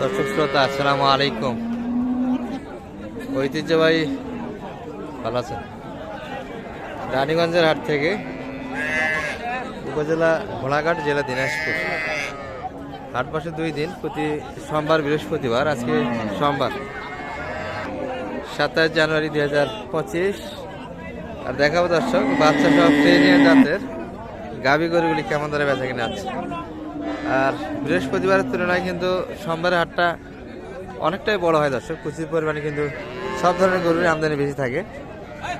দর্শক শ্রোতা, আসসালামু আলাইকুম। ঐতিহ্যবাহী, ভালো আছেন? রানীগঞ্জের হাট থেকে উপজেলা ঘোড়াঘাট জেলা দিনাজপুর। হাট বসে দুই দিন, প্রতি সোমবার, বৃহস্পতিবার, আজকে সোমবার। সাতাশ জানুয়ারি দুই হাজার পঁচিশ। আর দেখাবো দর্শক বাচ্চা সব ট্রেনিয়ার জাতের গাভী গরুগুলি কেমন ধরে বেচা কিনে আছে। আর বৃহস্পতিবারের তুলনায় কিন্তু সোমবারের হাটটা অনেকটাই বড় হয় দর্শক প্রচুর পরিমাণে কিন্তু সব ধরনের গরুর আমদানি বেশি থাকে।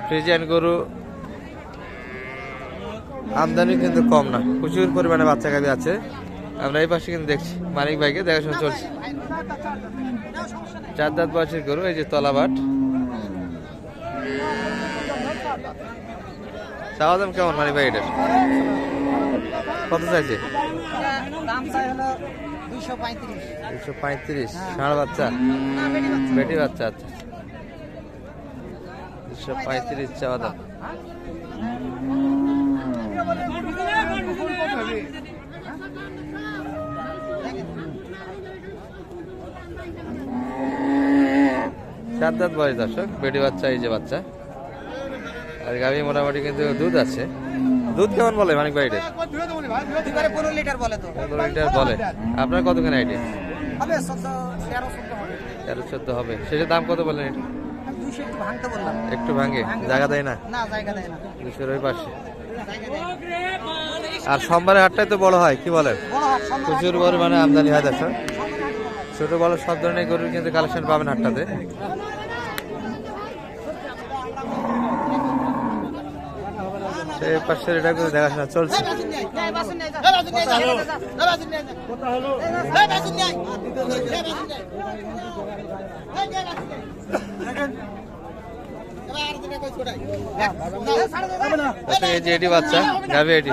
ফ্রিজিয়ান গরু আমদানি কিন্তু কম না, প্রচুর পরিমাণে বাচ্চা গাভী আছে। আমরা এই পাশে কিন্তু দেখছি, মানিক ভাইকে দেখাশোনা চলছে। চার দাঁত বয়সের গরু, এই যে তলাবাট। চাওয়া দাম কেমন মানিক ভাই এটার? কত চাইছে? দুইশো পঁয়ত্রিশ। একশো ষাঁড় বাচ্চা? বেটি বাচ্চা। আচ্ছা। দুশো পঁয়ত্রিশ চাওয়া দাম। চার দাঁত বয়স দর্শক। বেটি বাচ্চা এই যে বাচ্চা। আর গাভী মোটামুটি কিন্তু দুধ আছে। দুধ কেমন বলে মানিক ভাই এটা পনেরো লিটার বলে তো পনেরো লিটার বলে। আপনার কতখানি আইডিয়া হবে তেরো চোদ্দ হবে। সেটার দাম কত বলেন এটা? একটু ভাঙতে বললাম। একটু ভাঙে? জায়গা দেয় না? না জায়গা দেয় না। দুশোর ওই পাশে। আর সোমবারের হাটটাই তো বড় হয় কি বলেন? প্রচুর পরিমাণে আমদানি হয় দর্শক ছোট বড় সব ধরনের গরুর কিন্তু কালেকশন পাবেন হাটটাতে। সেই পাশের এটা করে দেখাশোনা চলছে। আচ্ছা, এই যে এটি বাচ্চা গাবে এটি।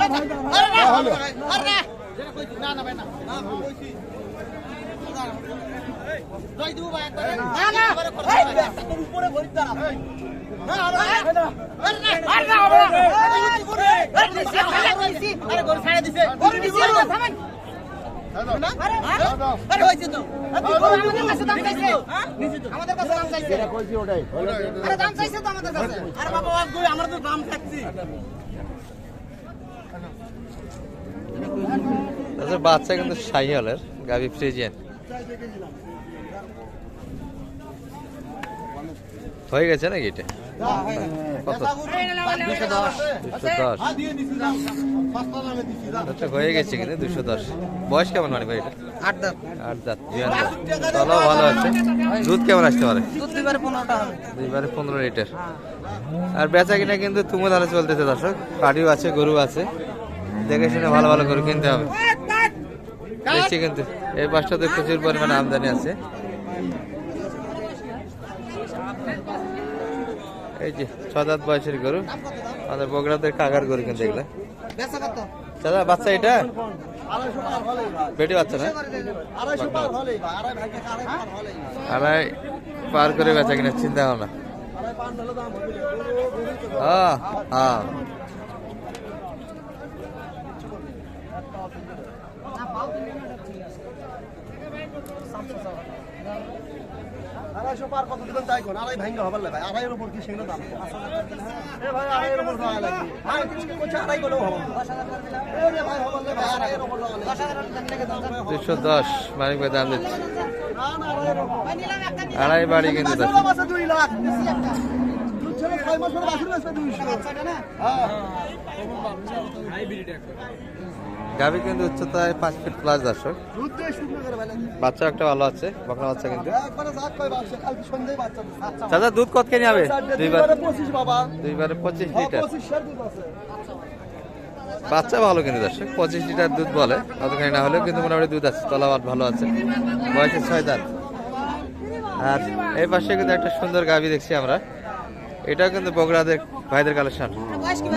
আমাদের কাছে দাম চাইছে আরে দাম চাইছে তো আমাদের কাছে আরে বাবা আমরা তো দাম চাইছি আচ্ছা বাচ্চা কিন্তু সাইহলের গাবি ফ্রিজিয়ান হয়ে গেছে নাকি এটা? দুশো দশ। হয়ে গেছে কিন্তু, দুশো দশ। বয়স কেমন মানে ভাই আট ভালো আছে। দুধ কেমন আসতে পারে? পনেরো লিটার। আর বেচা কিনা কিন্তু তুমো ধারে চলতেছে দর্শক। পাটিও আছে, গরু আছে। দেখে শুনে ভালো ভালো গরু কিনতে হবে। দেখছি কিন্তু এই পাশটাতে প্রচুর পরিমাণে আমদানি আছে। এই যে ছদাত বয়সের গরু। আমাদের বগড়াদের কাকার গরু কিন্তু এগুলো। দাদা, বাচ্চা এটা? বেটি বাচ্চা না? আড়াই পার করে বেচা কিনা, চিন্তা ভাবনা। হ্যাঁ হ্যাঁ আড়াইশো পার কত দিবেন তাই কোন? আড়াই ভাঙ্গা হবার ভাই আড়াইয়ের উপর কি সেগুলো দাম? এ ভাই আড়াইয়ের উপর দেওয়া লাগবে। ভাই তুমি আড়াই গেলেও হবে। এ রে ভাই হবার ভাই আড়াইয়ের উপর দেওয়া লাগবে দশ। দুশো মানিক ভাই দাম দিচ্ছে। আড়াই বাড়ি কিন্তু দুই লাখ। ছয় মাস পরে বাসুর দুইশো? হ্যাঁ। গাভি কিন্তু উচ্চতায় পাঁচ ফিট প্লাস দর্শক। দুধ দিয়ে শুকনো করে ভাই বাচ্চা একটা ভালো আছে বকনা বাচ্চা কিন্তু। একবারে জাত কয় বাচ্চা কালকে সন্ধ্যায় বাচ্চা দিচ্ছে। দাদা দুধ কত কেনি হবে? দুইবার। দুইবারে পঁচিশ বাবা দুইবারে পঁচিশ লিটার। বাচ্চা ভালো কিন্তু দর্শক পঁচিশ লিটার দুধ বলে। অতখানি না হলেও কিন্তু মোটামুটি দুধ আছে তলাবাট ভালো আছে। বয়সে ছয় দাঁত। আর এই পাশে কিন্তু একটা সুন্দর গাভি দেখছি আমরা। এটাও কিন্তু বগুড়াদের ভাইদের কালেকশন বয়স কি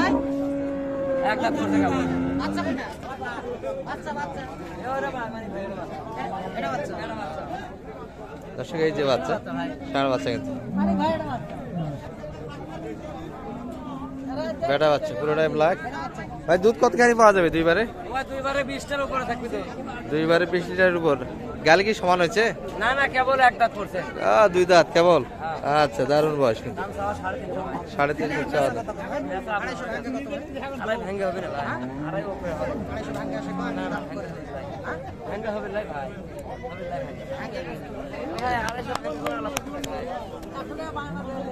দর্শক এই যে বাচ্চা বাচ্চা কিন্তু। বেটা বাচ্চা পুরোটাই ব্ল্যাক লাগ ভাই দুধ কতখানি পাওয়া যাবে দুইবারে? দুইবারে দুইবারে লিটার উপরে থাকবে দুইবারে বিশ লিটারের উপর। গালে কি সমান হয়েছে? না না কেবল এক দাঁত পড়ছে দুই দাঁত কেবল? আচ্ছা দারুণ বয়স কিন্তু। সাড়ে তিনশো চার। আড়াইশো।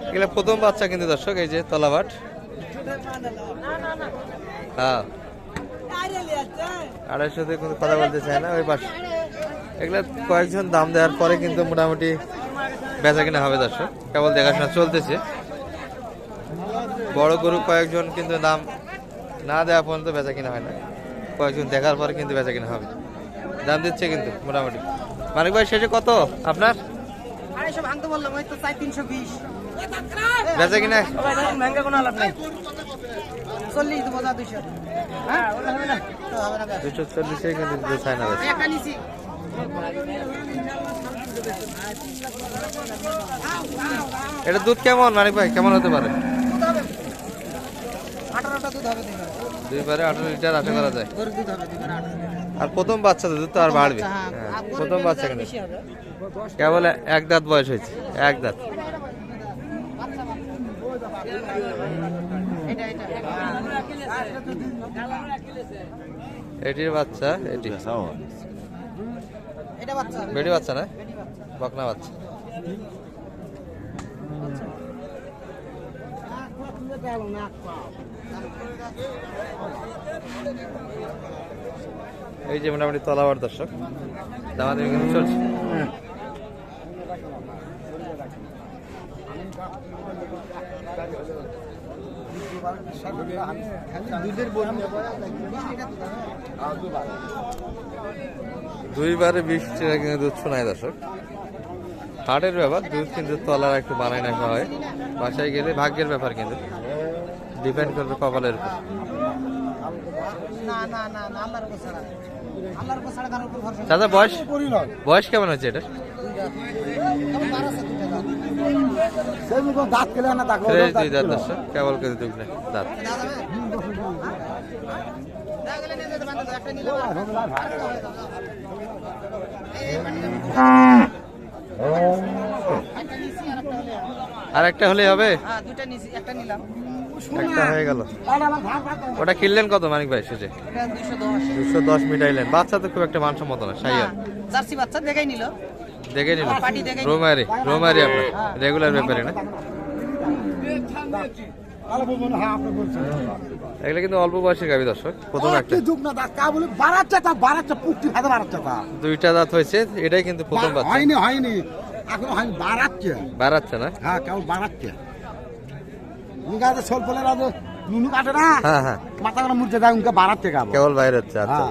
এগুলো প্রথম বাচ্চা কিন্তু দর্শক এই যে তলাবাট। হ্যাঁ। আড়াইশোতে কিন্তু কথা বলতে চায় না ওই পাশে এগুলো কয়েকজন দাম দেওয়ার পরে কিন্তু মোটামুটি বেচা কিনা হবে দর্শক। কেবল দেখাশোনা চলতেছে। বড় গরু কয়েকজন কিন্তু দাম না দেওয়া পর্যন্ত বেচা কিনা হয় না। কয়েকজন দেখার পরে কিন্তু বেচা কিনা হবে। দাম দিচ্ছে কিন্তু মোটামুটি। মানিক ভাই শেষে কত আপনার? বেচা কিনা? নেই। চল্লিশ হ্যাঁ। দুশো চল্লিশে কিন্তু এটা দুধ কেমন মানিক ভাই? কেমন হতে পারে? আঠারো লিটার আশা করা যায়। আর প্রথম বাচ্চা দুধ তো আর বাড়বে। হ্যাঁ, প্রথম বাচ্চা বেশি কেবল এক দাঁত বয়স হয়েছে এক দাঁত। এটা এটা এটির বাচ্চা এটি। বেড়ি বাচ্চা। না? বকনা বাচ্চা। এই যে মোটামুটি তলাবার দর্শক। দামাদামি কিন্তু চলছে। দুইবারে বিশ টাকা কিন্তু দুধ শোনায় দর্শক। হাটের ব্যাপার, দুধ কিন্তু তলার একটু বানাই রাখা হয়। বাসায় গেলে ভাগ্যের ব্যাপার কিন্তু। ডিপেন্ড করবে কপালের উপর। না না না না। দাদা বয়স? বয়স কেমন হচ্ছে এটা? না কেবল দুধ নেই দাঁত। আর- হয়ে একটা হলে হবে। একটা হ্যাঁ, একটা হয়ে গেল। ওটা কিনলেন কত মানিক ভাই 210 দুশো। দশ মিটাইলেন। বাচ্চা তো খুব একটা মানসম্মত না সাইয়ার হ্যাঁ, জার্সি বাচ্চা দেখাই নিল। দেখে নিল? পাটি দেখে নিল। রোমারি রোমারি আপনার রেগুলার ব্যাপারে না? এগুলো কিন্তু অল্প বয়সের গাবি দর্শক প্রথম একটা। যুগ না কা বলে বাড়াচ্ছে তা বাড়াচ্ছে পুকটি ভাতে বাড়াচ্ছে তা। দুইটা দাঁত হয়েছে এটাই কিন্তু প্রথম বাচ্চা। হয়নি হয়নি। এখন হয়নি বাড়াচ্ছে বাড়াচ্ছে না? হ্যাঁ কেমন বাড়াচ্ছে উনকা সোল ফলে রাজে নুনু কাটে না? হ্যাঁ হ্যাঁ। মাথা করে মুড়ছে দেয় উনকা বাড়াচ্ছে কাবো কেবল বাইরে হচ্ছে হ্যাঁ। আচ্ছা।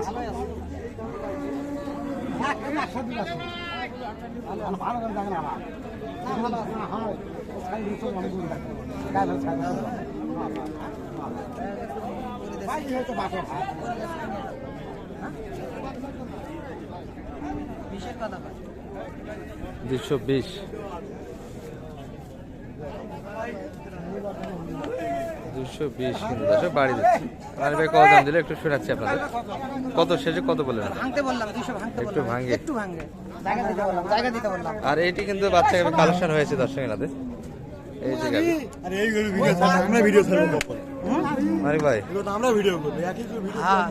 ভালো করে দেখেন আমার দুশো বিশ। দুশো বিশ কিন্তু দর্শক বাড়ি দিচ্ছে। আর ভাই কত দাম দিলে একটু শোনাচ্ছি আপনাদের। কত শেষে কত বললেন একটু ভাঙে। একটু ভাঙে। আর এইটি কিন্তু বাচ্চা কালেকশন হয়েছে দর্শক এনাদের এই যে গাড়ি আরে এই ভিডিও আমরা ভিডিও ছাড়বো মানিক ভাই। আমরা ভিডিও করব একই ভিডিও হ্যাঁ।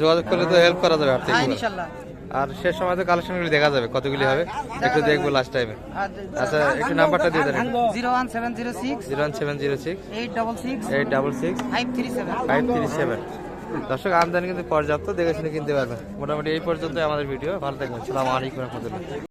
যোগাযোগ করলে তো হেল্প করা যাবে হ্যাঁ থেকে আর শেষ সময় তো কালেকশনগুলি দেখা যাবে কতগুলি হবে একটু দেখব লাস্ট টাইমে আচ্ছা একটু নাম্বারটা দিয়ে দেন zero one seven zero six zero one seven zero six eight double six eight double six five three seven five three seven দর্শক আমদানি কিন্তু পর্যাপ্ত দেখে শুনে কিনতে পারবেন। মোটামুটি এই পর্যন্ত আমাদের ভিডিও ভালো থাকবেন। সালাম আলাইকুম রহমতুল্লাহ।